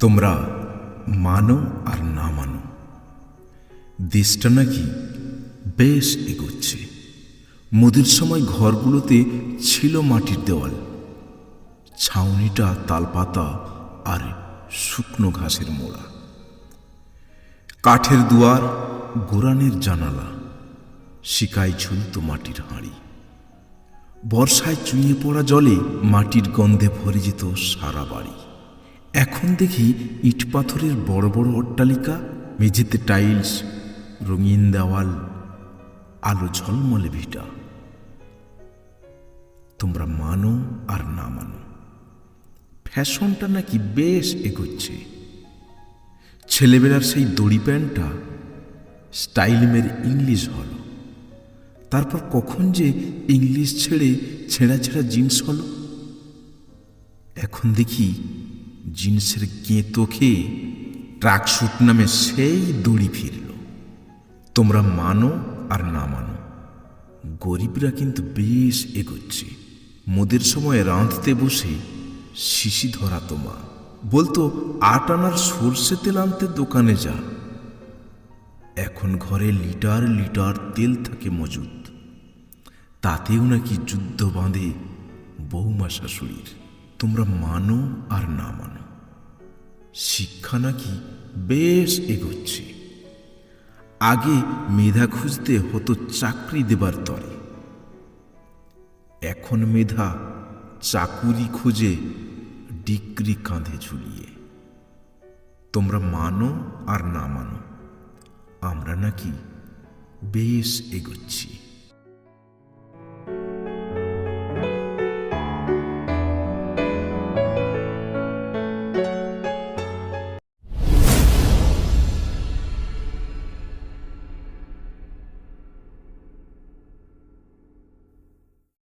তোমরা মানো আর না মানো। দেশটা নাকি বেশ এগোচ্ছে। মোদির সময় ঘরগুলোতে ছিল মাটির দেওয়াল। ছাউনিটা তালপাতা আর শুকনো ঘাসের মোড়া। কাঠের দুয়ার, গোরানের জানালা, শিকায় ঝুলত মাটির হাঁড়ি। বর্ষায় চুইয়ে পড়া জলে মাটির গন্ধে ভরে যেত সারা বাড়ি। এখন দেখি ইট পাথরের বড় বড় অট্টালিকা, মেঝেতে টাইলস, রঙিন দেওয়াল, আলো ঝলমলে ভিটা। তোমরা মানো আর না মানো। ফ্যাশনটা নাকি বেশ এগোচ্ছে। ছেলেবেলার সেই দড়ি প্যান্টটা স্টাইলমের ইংলিশ হল। তারপর কখন যে ইংলিশ ছেড়ে ছেঁড়া ছেঁড়া জিন্স হলো। এখন দেখি জিন্সের গেঁতো খেয়ে ট্রাকশুট নামে সেই দড়ি ফিরল। তোমরা মানো আর না মানো। গরিবরা কিন্তু বেশ এগোচ্ছে। মোদের সময় রাঁধতে বসে শিশি ধরা তোমা বলতো, আট আনার সর্ষে তেল আনতে দোকানে যা। এখন ঘরে লিটার লিটার তেল থাকে মজুদ তাতেও নাকি যুদ্ধ বাঁধে বৌমা শাশুড়ির। তোমরা মানো আর না মানো। শিক্ষা নাকি বেশ এগোচ্ছে। আগে মেধা খুঁজতে হতো চাকরি দেবার তরে। এখন মেধা চাকুরি খুঁজে ডিগ্রি কাঁধে ঝুলিয়ে। তোমরা মানো আর না মানো, আমরা নাকি বেশ এগোচ্ছি।